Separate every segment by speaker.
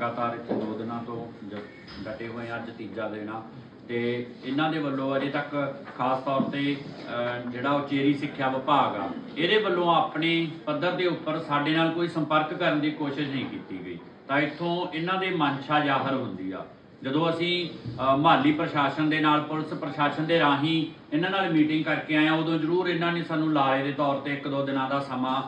Speaker 1: ਲਗਾਤਾਰ ਇੱਥੇ ਦੋ ਦਿਨਾਂ ਤੋਂ ਡਟੇ ਹੋਏ ਆ ਅੱਜ ਤੀਜਾ ਦਿਨ ਆ। ਤੇ ਇਹਨਾਂ ਦੇ ਵੱਲੋਂ ਅਜੇ ਤੱਕ ਖਾਸ ਤੌਰ ਤੇ ਜਿਹੜਾ ਉਚੇਰੀ ਸਿੱਖਿਆ ਵਿਭਾਗ ਆ ਇਹਦੇ ਵੱਲੋਂ ਆਪਣੇ ਪੱਧਰ ਦੇ ਉੱਪਰ ਸਾਡੇ ਨਾਲ ਕੋਈ ਸੰਪਰਕ ਕਰਨ ਦੀ ਕੋਸ਼ਿਸ਼ ਨਹੀਂ ਕੀਤੀ ਗਈ। ਤਾਂ ਇੱਥੋਂ ਇਹਨਾਂ ਦੇ ਮਨਸ਼ਾ ਜ਼ਾਹਰ ਹੁੰਦੀ ਆ। ਜਦੋਂ ਅਸੀਂ ਅ, ਮਾਲੀ ਪ੍ਰਸ਼ਾਸਨ ਦੇ ਨਾਲ ਪੁਲਿਸ ਪ੍ਰਸ਼ਾਸਨ ਦੇ ਰਾਹੀਂ ਇਹਨਾਂ ਨਾਲ ਮੀਟਿੰਗ ਕਰਕੇ ਆਏ ਆ ਉਦੋਂ ਜ਼ਰੂਰ ਇਹਨਾਂ ਨੇ ਸਾਨੂੰ ਲਾਰੇ ਦੇ ਤੌਰ ਤੇ ਇੱਕ ਦੋ ਦਿਨਾਂ ਦਾ ਸਮਾਂ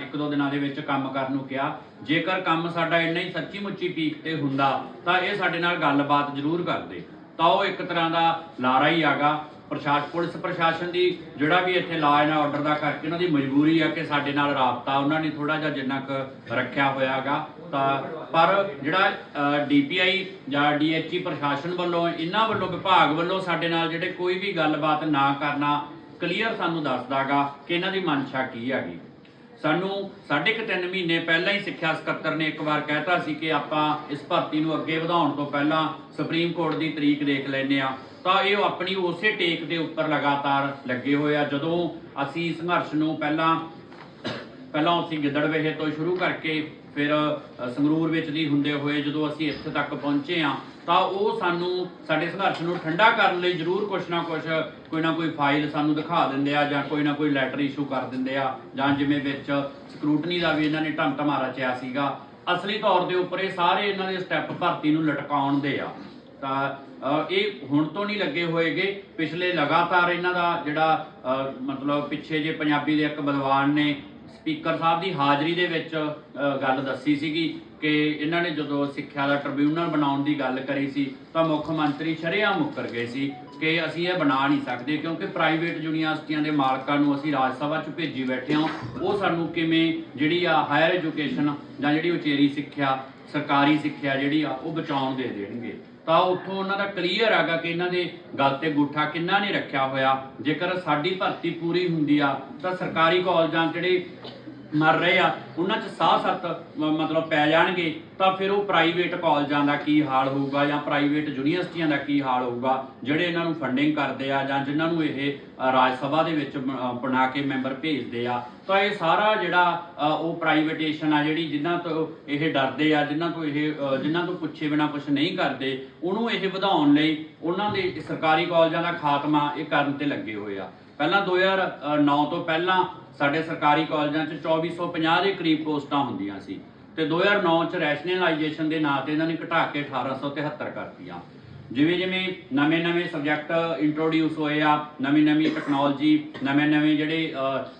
Speaker 1: ਇੱਕ ਦੋ ਦਿਨਾਂ ਦੇ ਵਿੱਚ ਕੰਮ ਕਰਨ ਨੂੰ ਕਿਹਾ। ਜੇਕਰ ਕੰਮ ਸਾਡਾ ਇੰਨਾ ਹੀ ਸੱਚੀ ਮੁੱਚੀ ਪੀਕ ਤੇ ਹੁੰਦਾ, ਤਾਂ ਇਹ ਸਾਡੇ ਨਾਲ ਗੱਲਬਾਤ ਜ਼ਰੂਰ ਕਰਦੇ। ਤਾਂ ਉਹ ਇੱਕ ਤਰ੍ਹਾਂ ਦਾ ਲਾਰਾ ਹੀ ਆਗਾ। ਪ੍ਰਸ਼ਾਸਨ ਪੁਲਿਸ ਪ੍ਰਸ਼ਾਸਨ ਦੀ ਜਿਹੜਾ ਵੀ ਇੱਥੇ ਲਾ ਐਂਡ ਆਰਡਰ ਦਾ ਕਰਕੇ ਉਹਨਾਂ ਦੀ ਮਜਬੂਰੀ ਆ ਕਿ ਸਾਡੇ ਨਾਲ ਰਾਬਤਾ ਉਹਨਾਂ ਨੇ ਥੋੜਾ ਜਿਹਾ ਜਿੰਨਾ ਕੁ ਰੱਖਿਆ ਹੋਇਆਗਾ ਤਾਂ ਪਰ ਜਿਹੜਾ ਡੀਪੀਆਈ ਜਾਂ ਡੀਐਚਈ ਪ੍ਰਸ਼ਾਸਨ ਵੱਲੋਂ, ਇਹਨਾਂ ਵੱਲੋਂ, ਵਿਭਾਗ ਵੱਲੋਂ ਸਾਡੇ ਨਾਲ ਜਿਹੜੇ ਕੋਈ ਵੀ ਗੱਲਬਾਤ ਨਾ ਕਰਨਾ ਕਲੀਅਰ ਸਾਨੂੰ ਦੱਸਦਾਗਾ ਕਿ ਇਹਨਾਂ ਦੀ ਮਨਸ਼ਾ ਕੀ ਹੈਗੀ। ਸਾਨੂੰ ਸਾਢੇ ਕੁ ਤਿੰਨ ਮਹੀਨੇ ਪਹਿਲਾਂ ਹੀ ਸਿੱਖਿਆ ਸਕੱਤਰ ਨੇ ਇੱਕ ਵਾਰ ਕਹਿਤਾ ਸੀ ਕਿ ਆਪਾਂ ਇਸ ਭਰਤੀ ਨੂੰ ਅੱਗੇ ਵਧਾਉਣ ਤੋਂ ਪਹਿਲਾਂ ਸੁਪਰੀਮ ਕੋਰਟ ਦੀ ਤਰੀਕ ਦੇਖ ਲੈਨੇ ਆ ਤਾਂ ਇਹ ਆਪਣੀ ਉਸੇ ਟੇਕ ਦੇ ਉੱਪਰ ਲਗਾਤਾਰ ਲੱਗੇ ਹੋਏ ਆ। ਜਦੋਂ ਅਸੀਂ ਸੰਘਰਸ਼ ਨੂੰ ਪਹਿਲਾਂ ਪਹਿਲਾਂ ਅਸੀਂ ਗਿੱਦੜਵੇਹੇ ਤੋਂ ਸ਼ੁਰੂ ਕਰਕੇ ਫਿਰ ਸੰਗਰੂਰ ਵਿੱਚ ਦੀ ਹੁੰਦੇ ਹੋਏ ਜਦੋਂ ਅਸੀਂ ਇੱਥੇ ਤੱਕ ਪਹੁੰਚੇ ਆ ਤਾਂ ਉਹ ਸਾਨੂੰ ਸਾਡੇ ਸੰਘਰਸ਼ ਨੂੰ ਠੰਡਾ ਕਰਨ ਲਈ ਜ਼ਰੂਰ ਕੁਛ ਨਾ ਕੁਛ ਕੋਈ ਨਾ ਕੋਈ ਫਾਈਲ ਸਾਨੂੰ ਦਿਖਾ ਦਿੰਦੇ ਆ ਜਾਂ ਕੋਈ ਨਾ ਕੋਈ ਲੈਟਰ ਇਸ਼ੂ ਕਰ ਦਿੰਦੇ ਆ ਜਾਂ ਜਿਵੇਂ ਵਿੱਚ ਸਕਰੂਟਨੀ ਦਾ ਵੀ ਇਹਨਾਂ ਨੇ ਢੰਗ ਰਚਿਆ ਸੀਗਾ। ਅਸਲੀ ਤੌਰ ਦੇ ਉੱਪਰ ਇਹ ਸਾਰੇ ਇਹਨਾਂ ਦੇ ਸਟੈਪ ਭਰਤੀ ਨੂੰ ਲਟਕਾਉਣ ਦੇ ਆ। ਤਾਂ ਇਹ ਹੁਣ ਤੋਂ ਨਹੀਂ ਲੱਗੇ ਹੋਏਗੇ। ਪਿਛਲੇ ਲਗਾਤਾਰ ਇਹਨਾਂ ਦਾ ਜਿਹੜਾ ਮਤਲਬ ਪਿੱਛੇ ਜੇ ਪੰਜਾਬੀ ਦੇ ਇੱਕ ਵਿਦਵਾਨ ਨੇ ਸਪੀਕਰ ਸਾਹਿਬ ਦੀ ਹਾਜ਼ਰੀ ਦੇ ਵਿੱਚ ਗੱਲ ਦੱਸੀ ਸੀਗੀ। ਕਿ ਇਹਨਾਂ ਨੇ ਜਦੋਂ ਸਿੱਖਿਆ ਦਾ ਟ੍ਰਿਬਿਊਨਲ ਬਣਾਉਣ ਦੀ ਗੱਲ ਕਰੀ ਸੀ, ਤਾਂ ਮੁੱਖ ਮੰਤਰੀ ਸ਼ਰੇਆਮ ਮੁੱਕਰ ਗਏ ਸੀ ਕਿ ਅਸੀਂ ਇਹ ਬਣਾ ਨਹੀਂ ਸਕਦੇ ਕਿਉਂਕਿ ਪ੍ਰਾਈਵੇਟ ਯੂਨੀਵਰਸਿਟੀਆਂ ਦੇ ਮਾਲਕਾਂ ਨੂੰ ਅਸੀਂ ਰਾਜ ਸਭਾ 'ਚ ਭੇਜੀ ਬੈਠੇ ਹਾਂ। ਉਹ ਸਾਨੂੰ ਕਿਵੇਂ ਜਿਹੜੀ ਆ ਹਾਇਰ ਐਜੂਕੇਸ਼ਨ ਜਾਂ ਜਿਹੜੀ ਉਚੇਰੀ ਸਿੱਖਿਆ, ਸਰਕਾਰੀ ਸਿੱਖਿਆ ਜਿਹੜੀ ਆ, ਉਹ ਬਚਾਉਣ ਦੇ ਦੇਣਗੇ। ਤਾਂ ਉੱਥੋਂ ਉਹਨਾਂ ਦਾ ਕਲੀਅਰ ਹੈਗਾ ਕਿ ਇਹਨਾਂ ਦੇ ਗੱਲ ਤੇ ਗੁੱਠਾ ਕਿੰਨਾ ਨਹੀਂ ਰੱਖਿਆ ਹੋਇਆ। ਜੇਕਰ ਸਾਡੀ ਭਰਤੀ ਪੂਰੀ ਹੁੰਦੀ ਆ, ਤਾਂ ਸਰਕਾਰੀ ਕਾਲਜਾਂ ਜਿਹੜੇ ਮਰ ਰਹੇ ਆ ਉਹਨਾਂ 'ਚ ਸਾਹ ਸੱਤ ਮਤਲਬ ਪੈ ਜਾਣਗੇ ਤਾਂ ਫਿਰ ਉਹ ਪ੍ਰਾਈਵੇਟ ਕਾਲਜਾਂ ਦਾ ਕੀ ਹਾਲ ਹੋਊਗਾ ਜਾਂ ਪ੍ਰਾਈਵੇਟ ਯੂਨੀਵਰਸਿਟੀਆਂ ਦਾ ਕੀ ਹਾਲ ਹੋਊਗਾ ਜਿਹੜੇ ਇਹਨਾਂ ਨੂੰ ਫੰਡਿੰਗ ਕਰਦੇ ਆ ਜਾਂ ਜਿਨ੍ਹਾਂ ਨੂੰ ਇਹ ਰਾਜ ਸਭਾ ਦੇ ਵਿੱਚ ਬਣਾ ਕੇ ਮੈਂਬਰ ਭੇਜਦੇ ਆ ਤਾਂ ਇਹ ਸਾਰਾ ਜਿਹੜਾ ਉਹ ਪ੍ਰਾਈਵੇਟੇਸ਼ਨ ਆ ਜਿਹੜੀ ਜਿਨ੍ਹਾਂ ਤੋਂ ਇਹ ਡਰਦੇ ਆ ਜਿਨ੍ਹਾਂ ਤੋਂ ਇਹ ਅ, ਜਿਨ੍ਹਾਂ ਤੋਂ ਪੁੱਛੇ ਬਿਨਾ ਕੁਝ ਨਹੀਂ ਕਰਦੇ ਉਹਨੂੰ ਇਹ ਵਧਾਉਣ ਲਈ ਉਹਨਾਂ ਦੇ ਸਰਕਾਰੀ ਕਾਲਜਾਂ ਦਾ ਖਾਤਮਾ ਇਹ ਕਰਨ ਤੇ ਲੱਗੇ ਹੋਏ ਆ। ਪਹਿਲਾਂ 2009 ਤੋਂ ਪਹਿਲਾਂ ਸਾਡੇ ਸਰਕਾਰੀ ਕਾਲਜਾਂ 'ਚ 2450 ਦੇ ਕਰੀਬ ਪੋਸਟਾਂ ਹੁੰਦੀਆਂ ਸੀ ਤੇ 2009 ਚ ਰੈਸ਼ਨਲਾਈਜੇਸ਼ਨ ਦੇ ਨਾਂ ਤੇ ਇਹਨਾਂ ਨੇ ਘਟਾ ਕੇ 1873 ਕਰਤੀਆਂ। ਜਿਵੇਂ ਜਿਵੇਂ ਨਵੇਂ-ਨਵੇਂ ਸਬਜੈਕਟ ਇੰਟਰੋਡਿਊਸ ਹੋਏ ਆ ਨਵੀਂ-ਨਵੀਂ ਟੈਕਨੋਲੋਜੀ ਨਵੇਂ-ਨਵੇਂ ਜਿਹੜੇ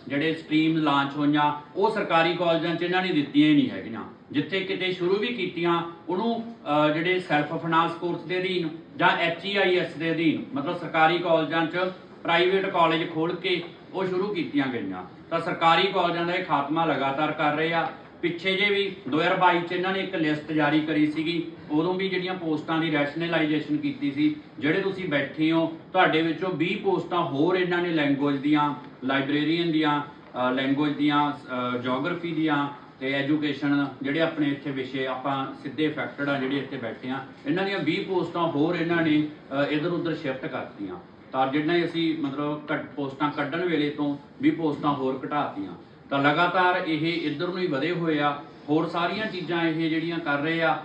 Speaker 1: ਜਿਹੜੇ ਸਟਰੀਮ ਲਾਂਚ ਹੋਈਆਂ, ਉਹ ਸਰਕਾਰੀ ਕਾਲਜਾਂ 'ਚ ਇਹਨਾਂ ਨੇ ਦਿੱਤੀਆਂ ਹੀ ਨਹੀਂ ਹੈਗੀਆਂ। ਜਿੱਥੇ ਕਿਤੇ ਸ਼ੁਰੂ ਵੀ ਕੀਤੀਆਂ, ਉਹਨੂੰ ਜਿਹੜੇ ਸੈਲਫ ਫਾਈਨਾਂਸ ਕੋਰਸ ਦੇ ਅਧੀਨ ਜਾਂ ਐਚਈਆਈਐਸ ਦੇ ਅਧੀਨ, ਮਤਲਬ ਸਰਕਾਰੀ ਕਾਲਜਾਂ 'ਚ ਪ੍ਰਾਈਵੇਟ ਕਾਲਜ ਖੋਲ ਕੇ ਉਹ ਸ਼ੁਰੂ ਕੀਤੀਆਂ ਗਈਆਂ। ਤਾਂ ਸਰਕਾਰੀ ਕਾਲਜਾਂ ਦਾ ਇਹ ਖਾਤਮਾ ਲਗਾਤਾਰ ਕਰ ਰਹੇ ਆ। ਪਿੱਛੇ ਜੇ ਵੀ 2022 ਚ ਇਹਨਾਂ ਨੇ ਇੱਕ ਲਿਸਟ ਜਾਰੀ ਕਰੀ ਸੀਗੀ, ਉਦੋਂ ਵੀ ਜਿਹੜੀਆਂ ਪੋਸਟਾਂ ਦੀ ਰੈਸ਼ਨਲਾਈਜੇਸ਼ਨ ਕੀਤੀ ਸੀ, ਜਿਹੜੇ ਤੁਸੀਂ ਬੈਠੇ ਹੋ, ਤੁਹਾਡੇ ਵਿੱਚੋਂ 20 ਪੋਸਟਾਂ ਹੋਰ ਇਹਨਾਂ ਨੇ ਲੈਂਗੁਏਜ ਦੀਆਂ, ਲਾਇਬ੍ਰੇਰੀਅਨ ਦੀਆਂ ਲੈਂਗੁਏਜ ਦੀਆਂ ਜੀਓਗ੍ਰਾਫੀ ਦੀਆਂ ਤੇ ਐਜੂਕੇਸ਼ਨ ਜਿਹੜੇ ਆਪਣੇ ਇੱਥੇ ਵਿਸ਼ੇ ਆਪਾਂ ਸਿੱਧੇ ਇਫੈਕਟਡ ਆ ਜਿਹੜੇ ਇੱਥੇ ਬੈਠੇ ਆ, ਇਹਨਾਂ ਦੀਆਂ 20 ਪੋਸਟਾਂ ਹੋਰ ਇਹਨਾਂ ਨੇ ਇਧਰ ਉਧਰ ਸ਼ਿਫਟ ਕਰਤੀਆਂ। ਟਾਰਗੇਟ ਨੇ ਅਸੀਂ ਮਤਲਬ ਕੱਟ ਪੋਸਟਾਂ ਕੱਢਣ ਵੇਲੇ ਤੋਂ 20 ਪੋਸਟਾਂ ਹੋਰ ਘਟਾਤੀਆਂ। ਤਾਂ ਲਗਾਤਾਰ ਇਹ ਇੱਧਰ ਨੂੰ ਹੀ ਵਧੇ ਹੋਏ ਆ। ਹੋਰ ਸਾਰੀਆਂ ਚੀਜ਼ਾਂ ਇਹ ਜਿਹੜੀਆਂ ਕਰ ਰਹੇ ਆ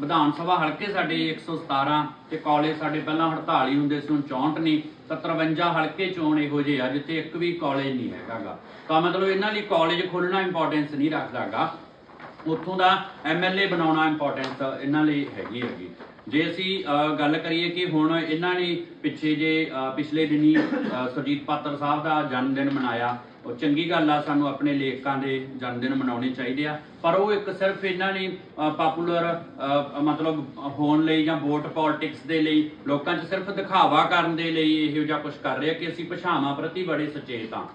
Speaker 1: ਵਿਧਾਨ ਸਭਾ ਹਲਕੇ ਸਾਡੇ 117 ਤੇ ਕਾਲਜ ਸਾਡੇ ਪਹਿਲਾਂ 48 ਹੁੰਦੇ ਸੀ, ਹੁਣ 64 ਨੇ। ਤਾਂ 53 ਹਲਕੇ ਚੋਣ ਇਹੋ ਜਿਹੇ ਆ, ਜਿੱਥੇ ਇੱਕ ਵੀ ਕਾਲਜ ਨਹੀਂ ਹੈਗਾਗਾ। ਤਾਂ ਮਤਲਬ ਇਹਨਾਂ ਲਈ ਕਾਲਜ ਖੋਲਣਾ ਇੰਪੋਰਟੈਂਸ ਨਹੀਂ ਰੱਖਦਾਗਾ। ਉੱਥੋਂ ਦਾ ਐਮਐਲਏ ਬਣਾਉਣਾ ਇੰਪੋਰਟੈਂਸ ਇਹਨਾਂ ਲਈ ਹੈਗੀ ਹੈਗੀ। ਜੇ ਅਸੀਂ ਗੱਲ ਕਰੀਏ ਕਿ ਹੁਣ ਇਹਨਾਂ ਨੇ ਪਿੱਛੇ ਜੇ ਪਿਛਲੇ ਦਿਨੀ ਸੁਰਜੀਤ ਪਾਤਰ ਸਾਹਿਬ ਦਾ ਜਨਮ ਦਿਨ ਮਨਾਇਆ, ਉਹ ਚੰਗੀ ਗੱਲ ਆ, ਸਾਨੂੰ ਆਪਣੇ ਲੇਖਕਾਂ ਦੇ ਜਨਮ ਦਿਨ ਮਨਾਉਣੇ ਚਾਹੀਦੇ ਆ। ਪਰ ਉਹ ਇੱਕ ਸਿਰਫ ਇਹਨਾਂ ਨੇ ਪਾਪੂਲਰ ਮਤਲਬ ਹੋਣ ਲਈ ਜਾਂ ਵੋਟ ਪੋਲਿਟਿਕਸ ਦੇ ਲਈ, ਲੋਕਾਂ 'ਚ ਸਿਰਫ ਦਿਖਾਵਾ ਕਰਨ ਦੇ ਲਈ ਇਹੋ ਜਿਹਾ ਕੁਝ ਕਰ ਰਿਹਾ ਕਿ ਅਸੀਂ ਭਾਸ਼ਾਵਾਂ ਪ੍ਰਤੀ ਬੜੇ ਸੁਚੇਤ ਆ।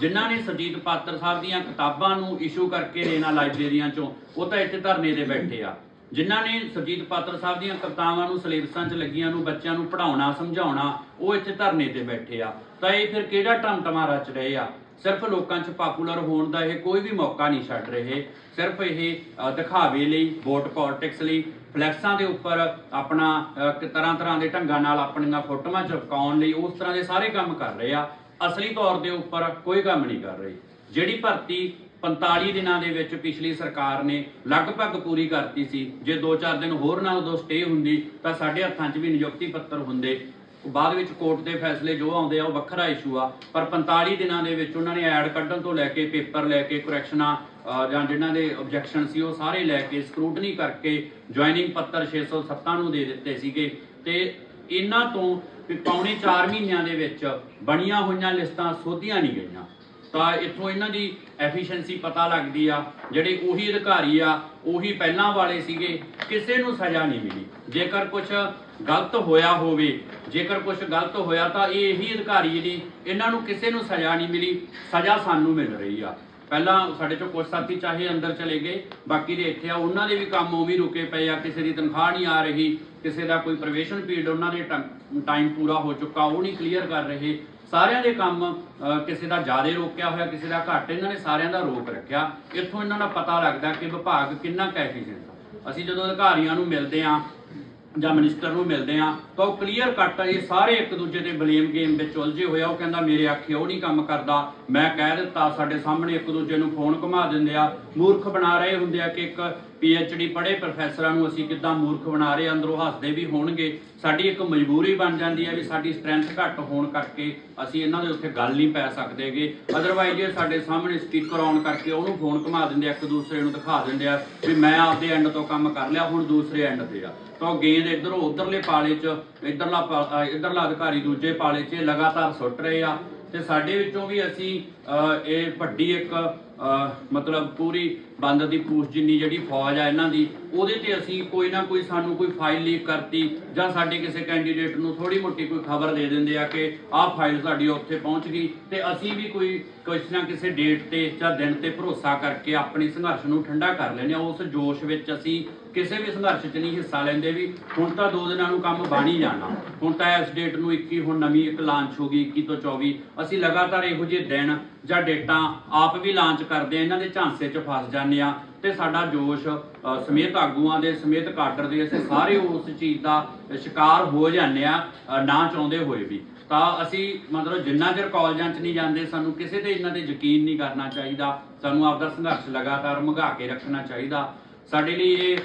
Speaker 1: ਜਿਨ੍ਹਾਂ ਨੇ ਸੁਰਜੀਤ ਪਾਤਰ ਸਾਹਿਬ ਦੀਆਂ ਕਿਤਾਬਾਂ ਨੂੰ ਇਸ਼ੂ ਕਰਕੇ ਲੈਣਾ ਲਾਇਬ੍ਰੇਰੀਆਂ 'ਚੋਂ, ਉਹ ਤਾਂ ਇੱਥੇ ਧਰਨੇ ਤੇ ਬੈਠੇ ਆ। ਜਿਨ੍ਹਾਂ ਨੇ ਸੁਰਜੀਤ ਪਾਤਰ ਸਾਹਿਬ ਦੀਆਂ ਕਵਿਤਾਵਾਂ ਨੂੰ, ਸਿਲੇਬਸਾਂ 'ਚ ਲੱਗੀਆਂ ਨੂੰ, ਬੱਚਿਆਂ ਨੂੰ ਪੜ੍ਹਾਉਣਾ, ਸਮਝਾਉਣਾ, ਉਹ ਇੱਥੇ ਧਰਨੇ ਤੇ ਬੈਠੇ ਆ। ਤਾਂ ਇਹ ਫਿਰ ਕਿਹੜਾ ਟਮਟਮਾ ਰਚ ਰਹੇ ਆ? ਸਿਰਫ ਲੋਕਾਂ 'ਚ ਪਾਪੂਲਰ ਹੋਣ ਦਾ ਇਹ ਕੋਈ ਵੀ ਮੌਕਾ ਨਹੀਂ ਛੱਡ ਰਹੇ। ਸਿਰਫ ਇਹ ਦਿਖਾਵੇ ਲਈ ਵੋਟ ਪੋਲਿਟਿਕਸ ਲਈ ਫਲੈਕਸਾਂ ਦੇ ਉੱਪਰ ਆਪਣਾ ਤਰ੍ਹਾਂ ਤਰ੍ਹਾਂ ਦੇ ਢੰਗਾਂ ਨਾਲ ਆਪਣੀਆਂ ਫੋਟੋਆਂ ਚਿਪਕਾਉਣ ਲਈ ਉਸ ਤਰ੍ਹਾਂ ਦੇ ਸਾਰੇ ਕੰਮ ਕਰ ਰਹੇ ਆ। ਅਸਲੀ ਤੌਰ ਦੇ ਉੱਪਰ ਕੋਈ ਕੰਮ ਨਹੀਂ ਕਰ ਰਹੇ। ਜਿਹੜੀ ਭਰਤੀ 45 ਦਿਨਾਂ ਦੇ ਵਿੱਚ ਪਿਛਲੀ ਸਰਕਾਰ ਨੇ ਲਗਭਗ ਪੂਰੀ ਕਰਤੀ ਸੀ। ਜੇ 2-4 ਦਿਨ ਹੋਰ ਨਾ ਉਦੋਂ ਸਟੇ ਹੁੰਦੀ, ਤਾਂ ਸਾਡੇ ਹੱਥਾਂ 'ਚ ਵੀ ਨਿਯੁਕਤੀ ਪੱਤਰ ਹੁੰਦੇ। ਬਾਅਦ ਵਿੱਚ ਕੋਰਟ ਦੇ ਫੈਸਲੇ ਜੋ ਆਉਂਦੇ ਆ, ਉਹ ਵੱਖਰਾ ਇਸ਼ੂ ਆ। ਪਰ 45 ਦਿਨਾਂ ਦੇ ਵਿੱਚ ਉਹਨਾਂ ਨੇ ਐਡ ਕੱਢਣ ਤੋਂ ਲੈ ਕੇ ਪੇਪਰ ਲੈ ਕੇ ਕਰੈਕਸ਼ਨਾਂ ਜਾਂ ਜਿਨ੍ਹਾਂ ਦੇ ਆਬਜੈਕਸ਼ਨ ਸੀ, ਉਹ ਸਾਰੇ ਲੈ ਕੇ ਸਕਰੂਟਨੀ ਕਰਕੇ ਜੁਆਇਨਿੰਗ ਪੱਤਰ 607 ਨੂੰ ਦੇ ਦਿੱਤੇ ਸੀਗੇ। ਤੇ ਇਹਨਾਂ ਤੋਂ ਵੀ ਪੌਣੇ 4 ਮਹੀਨਿਆਂ ਦੇ ਵਿੱਚ ਬਣੀਆਂ ਹੋਈਆਂ ਲਿਸਟਾਂ ਸੋਧੀਆਂ ਨਹੀਂ ਗਈਆਂ। ਤਾਂ ਇੱਥੋਂ ਇਹਨਾਂ ਦੀ ਐਫੀਸ਼ੀਐਂਸੀ ਪਤਾ ਲੱਗਦੀ ਆ, ਜਿਹੜੇ ਉਹੀ ਅਧਿਕਾਰੀ ਆ, ਉਹੀ ਪਹਿਲਾਂ ਵਾਲੇ ਸੀਗੇ, ਕਿਸੇ ਨੂੰ ਸਜ਼ਾ ਨਹੀਂ ਮਿਲੀ। ਜੇਕਰ ਕੁਝ ਗਲਤ ਹੋਇਆ ਹੋਵੇ, ਜੇਕਰ ਕੁਝ ਗਲਤ ਹੋਇਆ ਤਾਂ ਇਹ ਇਹੀ ਅਧਿਕਾਰੀ ਜਿਹੜੀ, ਇਹਨਾਂ ਨੂੰ ਕਿਸੇ ਨੂੰ ਸਜ਼ਾ ਨਹੀਂ ਮਿਲੀ, ਸਜ਼ਾ ਸਾਨੂੰ ਮਿਲ ਰਹੀ ਆ। ਪਹਿਲਾਂ ਸਾਡੇ ਚੋਂ ਕੁਝ ਸਾਥੀ ਚਾਹੇ ਅੰਦਰ ਚਲੇ ਗਏ, ਬਾਕੀ ਦੇ ਇੱਥੇ ਆ, ਉਹਨਾਂ ਦੇ ਵੀ ਕੰਮ ਉਹ ਵੀ ਰੁਕੇ ਪਏ ਆ, ਕਿਸੇ ਦੀ ਤਨਖਾਹ ਨਹੀਂ ਆ ਰਹੀ, ਕਿਸੇ ਦਾ ਕੋਈ ਪ੍ਰਵੇਸ਼ਨ ਪੀਰੀਅਡ ਉਹਨਾਂ ਦੇ ਟਾਈਮ ਪੂਰਾ ਹੋ ਚੁੱਕਾ, ਉਹ ਨਹੀਂ ਕਲੀਅਰ ਕਰ ਰਹੇ ਸਾਰਿਆਂ ਦੇ ਕੰਮ ਕਿਸੇ ਦਾ ਜ਼ਿਆਦਾ ਰੋਕਿਆ ਹੋਇਆ, ਕਿਸੇ ਦਾ ਘੱਟ, ਇਹਨਾਂ ਨੇ ਸਾਰਿਆਂ ਦਾ ਰੋਕ ਰੱਖਿਆ। ਇੱਥੋਂ ਇਹਨਾਂ ਦਾ ਪਤਾ ਲੱਗਦਾ ਕਿ ਵਿਭਾਗ ਕਿੰਨਾ ਕੈਫੀਸ਼ੀਐਂਟ ਅਸੀਂ ਜਦੋਂ ਅਧਿਕਾਰੀਆਂ ਨੂੰ ਮਿਲਦੇ ਆ ਜਾਂ ਮਿਨਿਸਟਰ ਨੂੰ ਮਿਲਦੇ ਆ ਤਾਂ ਉਹ ਕਲੀਅਰ ਕੱਟ ਇਹ ਸਾਰੇ ਇੱਕ ਦੂਜੇ ਦੇ ਬਲੇਮ ਗੇਮ ਵਿੱਚ ਉਲਝੇ ਹੋਇਆ ਉਹ ਕਹਿੰਦਾ ਮੇਰੇ ਆਖੇ ਉਹ ਨਹੀਂ ਕੰਮ ਕਰਦਾ। ਮੈਂ ਕਹਿ ਦਿੱਤਾ ਸਾਡੇ ਸਾਹਮਣੇ ਇੱਕ ਦੂਜੇ ਨੂੰ ਫੋਨ ਘੁਮਾ ਦਿੰਦੇ ਆ। ਮੂਰਖ ਬਣਾ ਰਹੇ ਹੁੰਦੇ ਆ ਕਿ ਇੱਕ ਡੀ ਪੜ੍ਹੇ ਪ੍ਰੋਫੈਸਰਾਂ ਨੂੰ ਅਸੀਂ ਕਿੱਦਾਂ ਮੂਰਖ ਬਣਾ ਰਹੇ ਆ, ਅੰਦਰੋਂ ਹੱਸਦੇ ਵੀ ਹੋਣਗੇ। ਸਾਡੀ ਇੱਕ ਮਜਬੂਰੀ ਬਣ ਜਾਂਦੀ ਹੈ ਵੀ ਸਾਡੀ ਸਟਰੈਂਥ ਘੱਟ ਹੋਣ ਕਰਕੇ ਅਸੀਂ ਇਹਨਾਂ ਦੇ ਉੱਤੇ ਗੱਲ ਨਹੀਂ ਪੈ ਸਕਦੇਗੇ। ਅਦਰਵਾਈਜ਼ ਜੇ ਸਾਡੇ ਸਾਹਮਣੇ ਸਪੀਕਰ ਆਨ ਕਰਕੇ ਉਹਨੂੰ ਫੋਨ ਘੁਮਾ ਦਿੰਦੇ ਆ ਇੱਕ ਦੂਸਰੇ ਨੂੰ ਦਿਖਾ ਦਿੰਦੇ ਆ ਵੀ ਮੈਂ ਆਪਦੇ ਐਂਡ ਤੋਂ ਕੰਮ ਕਰ ਲਿਆ ਹੁਣ ਦੂਸਰੇ ਐਂਡ ਤੇ ਆ। ਤਾਂ ਉਹ ਗੇਂਦ ਇਧਰੋਂ ਉਧਰਲੇ ਪਾਲੇ 'ਚ ਇਧਰਲਾ ਪਾ- ਅਹ ਇਧਰਲਾ ਅਧਿਕਾਰੀ ਦੂਜੇ ਪਾਲੇ 'ਚ ਲਗਾਤਾਰ ਸੁੱਟ ਰਹੇ ਆ। ਤੇ ਸਾਡੇ ਵਿੱਚੋਂ ਵੀ ਅਸੀਂ ਅਹ, ਇਹ ਵੱਡੀ ਇੱਕ ਅਹ, ਮਤਲਬ ਪੂਰੀ ਬੰਦ ਦੀ ਪੂਛ ਜਿੰਨੀ ਜਿਹੜੀ ਫੌਜ ਆ ਇਹਨਾਂ ਦੀ, ਉਹਦੇ ਤੇ ਅਸੀਂ ਕੋਈ ਨਾ ਕੋਈ ਸਾਨੂੰ ਕੋਈ ਫਾਈਲ ਲੀਕ ਕਰਤੀ ਜਾਂ ਸਾਡੇ ਕਿਸੇ ਕੈਂਡੀਡੇਟ ਨੂੰ ਥੋੜੀ ਮੋਟੀ ਕੋਈ ਖਬਰ ਦੇ ਦਿੰਦੇ ਆ ਕਿ ਆਹ ਫਾਈਲ ਸਾਡੀ ਉੱਥੇ ਪਹੁੰਚ ਗਈ ਤੇ ਅਸੀਂ ਵੀ ਕੋਈ ਕੁਛ ਨਾ ਕਿਸੇ ਡੇਟ ਤੇ ਜਾਂ ਦਿਨ ਤੇ ਭਰੋਸਾ ਕਰਕੇ ਆਪਣੀ ਸੰਘਰਸ਼ ਨੂੰ ਠੰਡਾ ਕਰ ਲੈਂਦੇ ਆ ਉਸ ਜੋਸ਼ ਵਿੱਚ ਅਸੀਂ ਕਿਸੇ ਵੀ ਸੰਘਰਸ਼ 'ਚ ਨਹੀਂ ਹਿੱਸਾ ਲੈਂਦੇ ਵੀ ਹੁਣ ਤਾਂ ਦੋ ਦਿਨਾਂ ਨੂੰ ਕੰਮ ਬਣ ਹੀ ਜਾਣਾ। ਹੁਣ ਤਾਂ ਇਸ ਡੇਟ ਨੂੰ 21 ਹੁਣ ਨਵੀਂ ਇੱਕ ਲਾਂਚ ਹੋ ਗਈ 21 ਤੋਂ 24 ਅਸੀਂ ਲਗਾਤਾਰ ਇਹੋ ਜਿਹੇ ਦਿਨ ਜਾਂ ਡੇਟਾਂ ਆਪ ਵੀ ਲਾਂਚ ਕਰਦੇ ਆ, ਇਹਨਾਂ ਦੇ ਝਾਂਸੇ 'ਚ ਫਸ ਜਾਂਦੇ ਆ ਤੇ ਸਾਡਾ ਜੋਸ਼ ਸਮੇਤ ਆਗੂਆਂ ਦੇ, ਸਮੇਤ ਕਾਡਰ ਦੇ, ਅਸੀਂ ਸਾਰੇ ਉਸ ਚੀਜ਼ ਦਾ ਸ਼ਿਕਾਰ ਹੋ ਜਾਂਦੇ ਆ ਨਾ ਚਾਹੁੰਦੇ ਹੋਏ ਵੀ। ਤਾਂ ਅਸੀਂ ਮਤਲਬ ਜਿੰਨਾ ਚਿਰ ਕਾਲਜਾਂ 'ਚ ਨਹੀਂ ਜਾਂਦੇ, ਸਾਨੂੰ ਕਿਸੇ ਤੇ ਇਹਨਾਂ ਤੇ ਯਕੀਨ ਨਹੀਂ ਕਰਨਾ ਚਾਹੀਦਾ। ਸਾਨੂੰ ਆਪਦਾ ਸੰਘਰਸ਼ ਲਗਾਤਾਰ ਮਘਾ ਕੇ ਰੱਖਣਾ ਚਾਹੀਦਾ। ਸਾਡੇ ਲਈ ਇਹ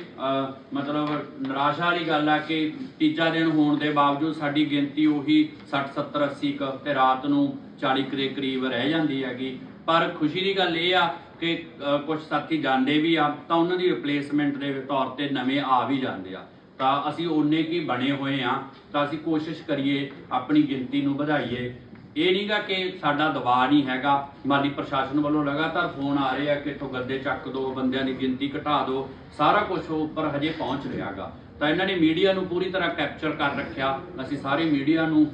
Speaker 1: ਮਤਲਬ ਨਿਰਾਸ਼ਾ ਵਾਲੀ ਗੱਲ ਆ ਕਿ ਤੀਜਾ ਦਿਨ ਹੋਣ ਦੇ ਬਾਵਜੂਦ ਸਾਡੀ ਗਿਣਤੀ ਉਹੀ 60 70 80 ਕ ਤੇ ਰਾਤ ਨੂੰ 40 ਕੁ ਦੇ ਕਰੀਬ ਰਹਿ ਜਾਂਦੀ ਹੈਗੀ। ਪਰ ਖੁਸ਼ੀ ਦੀ ਗੱਲ ਇਹ ਆ ਕਿ ਕੁਝ ਸਾਥੀ ਜਾਂਦੇ ਵੀ ਆ, ਤਾਂ ਉਹਨਾਂ ਦੀ ਰਿਪਲੇਸਮੈਂਟ ਦੇ ਤੌਰ ਤੇ ਨਵੇਂ ਆ ਵੀ ਜਾਂਦੇ ਆ। ਤਾਂ ਅਸੀਂ ਓਨੇ ਕੀ ਬਣੇ ਹੋਏ ਆ, ਤਾਂ ਅਸੀਂ ਕੋਸ਼ਿਸ਼ ਕਰੀਏ ਆਪਣੀ ਗਿਣਤੀ ਨੂੰ ਵਧਾਈਏ। ਇਹ ਨਹੀਂਗਾ ਕਿ ਸਾਡਾ ਦਬਾਅ ਨਹੀਂ ਹੈਗਾ, ਮਾਲੀ ਪ੍ਰਸ਼ਾਸਨ ਵੱਲੋਂ ਲਗਾਤਾਰ ਫੋਨ ਆ ਰਹੇ ਆ ਕਿ ਇੱਥੋਂ ਗੱਦੇ ਚੱਕ ਦਿਓ ਬੰਦਿਆਂ ਦੀ ਗਿਣਤੀ ਘਟਾ ਦਿਓ ਸਾਰਾ ਕੁਝ ਉੱਪਰ ਹਜੇ ਪਹੁੰਚ ਰਿਹਾਗਾ ਤਾਂ ਇਹਨਾਂ ਨੇ ਮੀਡੀਆ ਨੂੰ ਪੂਰੀ ਤਰ੍ਹਾਂ ਕੈਪਚਰ ਕਰ ਰੱਖਿਆ। ਅਸੀਂ ਸਾਰੇ ਮੀਡੀਆ ਨੂੰ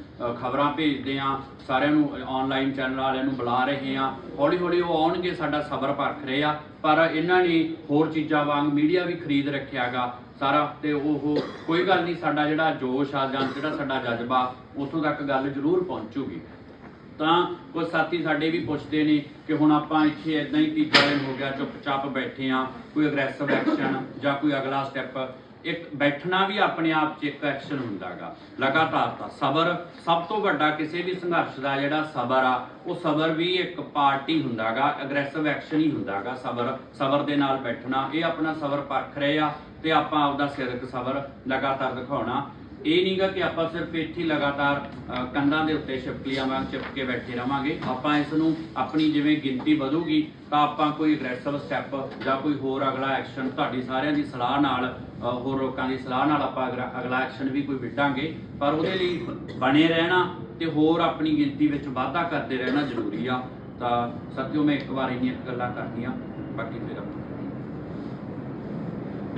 Speaker 1: ਖਬਰਾਂ ਭੇਜਦੇ ਆ ਸਾਰਿਆਂ ਨੂੰ ਆਨਲਾਈਨ ਚੈਨਲ ਵਾਲਿਆਂ ਨੂੰ ਬੁਲਾ ਰਹੇ ਆ ਹੌਲੀ ਹੌਲੀ ਉਹ ਆਉਣਗੇ, ਸਾਡਾ ਸਬਰ ਪਰਖ ਰਹੇ। ਆ ਪਰ ਇਹਨਾਂ ਨੇ ਹੋਰ ਚੀਜ਼ਾਂ ਵਾਂਗ ਮੀਡੀਆ ਵੀ ਖਰੀਦ ਰੱਖਿਆਗਾ ਸਾਰਾ। ਤੇ ਉਹ ਕੋਈ ਗੱਲ ਨਹੀਂ, ਸਾਡਾ ਜਿਹੜਾ ਜੋਸ਼ ਆ ਜਾਂ ਜਿਹੜਾ ਸਾਡਾ ਜਜ਼ਬਾ, ਉੱਥੋਂ ਤੱਕ ਗੱਲ ਜ਼ਰੂਰ ਪਹੁੰਚੂਗੀ। ਤਾਂ ਕੁਝ ਸਾਥੀ ਸਾਡੇ ਵੀ ਪੁੱਛਦੇ ਨੇ ਕਿ ਹੁਣ ਆਪਾਂ ਇੱਥੇ ਇਦਾਂ ਹੀ ਤੀਜਾ ਦਿਨ ਹੋ ਗਿਆ, ਚੁੱਪਚਾਪ ਬੈਠੇ ਆ ਕੋਈ ਅਗਰੈਸਿਵ ਐਕਸ਼ਨ ਜਾਂ ਕੋਈ ਅਗਲਾ ਸਟੈਪ ਇੱਕ ਬੈਠਣਾ ਵੀ ਆਪਣੇ ਆਪ 'ਚ ਇੱਕ ਐਕਸ਼ਨ ਹੁੰਦਾਗਾ। ਲਗਾਤਾਰ ਤਾਂ ਸਬਰ, ਸਭ ਤੋਂ ਵੱਡਾ ਕਿਸੇ ਵੀ ਸੰਘਰਸ਼ ਦਾ ਜਿਹੜਾ ਸਬਰ ਆ, ਉਹ ਸਬਰ ਵੀ ਇੱਕ ਪਾਰਟੀ ਹੁੰਦਾਗਾ ਅਗਰੈਸਿਵ ਐਕਸ਼ਨ ਹੀ ਹੁੰਦਾਗਾ ਸਬਰ। ਸਬਰ ਦੇ ਨਾਲ ਬੈਠਣਾ, ਇਹ ਆਪਣਾ ਸਬਰ ਪਰਖ ਰਹੇ ਆ ਤੇ ਆਪਾਂ ਆਪਦਾ ਸਿਰਕ ਸਬਰ ਲਗਾਤਾਰ ਦਿਖਾਉਣਾ। ਇਹ ਨਹੀਂਗਾ ਕਿ ਆਪਾਂ ਸਿਰਫ ਇੱਥੇ ਲਗਾਤਾਰ ਕੰਧਾਂ ਦੇ ਉੱਤੇ ਛਿਪਕਲੀਆਂ ਵਾਂਗ ਚਿਪਕ ਕੇ ਬੈਠੇ ਰਵਾਂਗੇ। ਆਪਾਂ ਇਸ ਨੂੰ ਆਪਣੀ ਜਿਵੇਂ ਗਿਣਤੀ ਵਧੂਗੀ, ਤਾਂ ਆਪਾਂ ਕੋਈ ਅਗਰੈਸਿਵ ਸਟੈਪ ਜਾਂ ਕੋਈ ਹੋਰ ਅਗਲਾ ਐਕਸ਼ਨ ਤੁਹਾਡੀ ਸਾਰਿਆਂ ਦੀ ਸਲਾਹ ਨਾਲ ਹੋਰ ਲੋਕਾਂ ਦੀ ਸਲਾਹ ਨਾਲ ਆਪਾਂ ਅਗਲਾ- ਅਗਲਾ ਐਕਸ਼ਨ ਵੀ ਕੋਈ ਵਿੱਢਾਂਗੇ। ਪਰ ਉਹਦੇ ਲਈ ਬਣੇ ਰਹਿਣਾ ਤੇ ਹੋਰ ਆਪਣੀ ਗਿਣਤੀ ਵਿੱਚ ਵਾਧਾ ਕਰਦੇ ਰਹਿਣਾ ਜ਼ਰੂਰੀ ਆ। ਤਾਂ ਸਤਿਓ ਮੈਂ ਇੱਕ ਵਾਰ ਇੰਨੀਆਂ ਕੁ ਗੱਲਾਂ ਕਰਨੀਆਂ, ਬਾਕੀ ਫਿਰ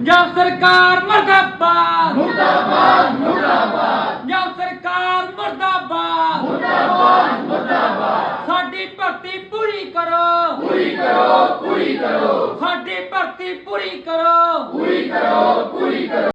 Speaker 2: ਪੰਜਾਬ ਸਰਕਾਰ ਮਰਦਾਬਾਦ। ਮੁਰਦਾਬਾਦ ਮੁਰਦਾਬਾਦ। ਪੰਜਾਬ ਸਰਕਾਰ ਮਰਦਾਬਾਦ। ਮੁਰਦਾਬਾਦ ਮੁਰਦਾਬਾਦ। ਸਾਡੀ ਭਰਤੀ ਪੂਰੀ ਕਰੋ। ਪੂਰੀ ਕਰੋ ਪੂਰੀ ਕਰੋ। ਸਾਡੀ ਭਰਤੀ ਪੂਰੀ ਕਰੋ ਪੂਰੀ ਕਰੋ।